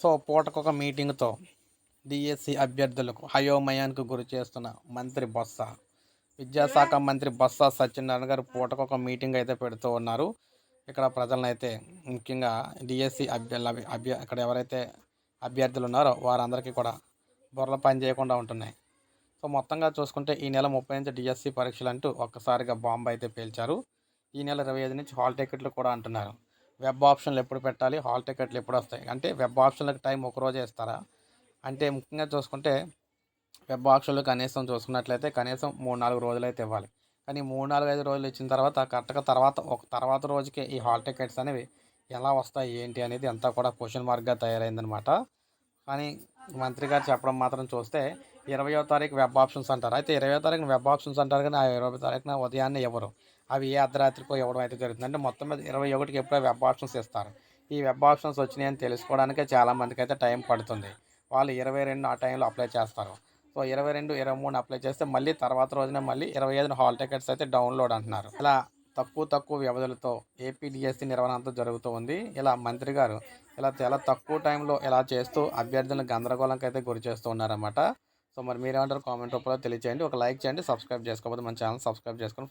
So పూటకొక మీటింగ్తో DSC అభ్యర్థులకు హయోమయానికి గురి చేస్తున్న మంత్రి బొత్స విద్యాశాఖ మంత్రి బొత్స సత్యనారాయణ గారు పూటకొక మీటింగ్ అయితే పెడుతూ ఉన్నారు. ఇక్కడ ప్రజలను అయితే ముఖ్యంగా డిఎస్సి అభ్యర్థుల అభ్య ఇక్కడ ఎవరైతే అభ్యర్థులు ఉన్నారో వారందరికీ కూడా బుర్రల పని చేయకుండా ఉంటున్నాయి. సో మొత్తంగా చూసుకుంటే ఈ నెల ముప్పై నుంచి డిఎస్సి పరీక్షలు అంటూ ఒక్కసారిగా బాంబు అయితే పేల్చారు. ఈ నెల ఇరవై ఐదు నుంచి హాల్ టికెట్లు కూడా అంటున్నారు. వెబ్ ఆప్షన్లు ఎప్పుడు పెట్టాలి? హాల్ టికెట్లు ఎప్పుడు వస్తాయి? అంటే వెబ్ ఆప్షన్లకు టైం ఒక రోజే ఇస్తారా? అంటే ముఖ్యంగా చూసుకుంటే వెబ్ ఆప్షన్లు కనీసం చూసుకున్నట్లయితే కనీసం మూడు నాలుగు రోజులు అయితే ఇవ్వాలి. కానీ మూడు నాలుగు ఐదు రోజులు ఇచ్చిన తర్వాత కరెక్ట్గా తర్వాత ఒక తర్వాత రోజుకే ఈ హాల్ టికెట్స్ అనేవి ఎలా వస్తాయి ఏంటి అనేది అంతా కూడా క్వశ్చన్ మార్క్గా తయారైందనమాట కానీ మంత్రి గారు చెప్పడం మాత్రం చూస్తే ఇరవయో తారీఖు వెబ్ ఆప్షన్స్ అంటారు. అయితే ఇరవయో తారీఖున వెబ్ ఆప్షన్స్ అంటారు కానీ ఆ ఇరవై తారీఖున ఉదయాన్నే ఎవరు అవి ఏ అర్ధరాత్రికో ఇవ్వడం అయితే జరుగుతుంది అంటే మొత్తం మీద ఇరవై ఒకటికి ఎప్పుడో వెబ్ ఆప్షన్స్ ఇస్తారు. ఈ వెబ్ ఆప్షన్స్ వచ్చినాయని తెలుసుకోవడానికే చాలామందికి అయితే టైం పడుతుంది. వాళ్ళు ఇరవై రెండు ఆ టైంలో అప్లై చేస్తారు. సో ఇరవై రెండు ఇరవై మూడు అప్లై చేస్తే మళ్ళీ తర్వాత రోజున మళ్ళీ ఇరవై ఐదున హాల్ టికెట్స్ అయితే డౌన్లోడ్ అంటున్నారు. ఇలా తక్కువ తక్కువ వ్యవధులతో ఏపీడిఎస్సి నిర్వహణ అంతా జరుగుతూ ఉంది. ఇలా మంత్రి గారు ఇలా చాలా తక్కువ టైంలో ఇలా చేస్తూ అభ్యర్థులను గందరగోళంకి అయితే గురి చేస్తూ ఉన్నారన్నమాట. సో మరి మీరేమంటారు కామెంట్ రూపంలో తెలియచేయండి. ఒక లైక్ చేయండి సబ్స్క్రైబ్ చేసుకోకపోతే మన ఛానల్ సబ్స్క్రైబ్ చేసుకొని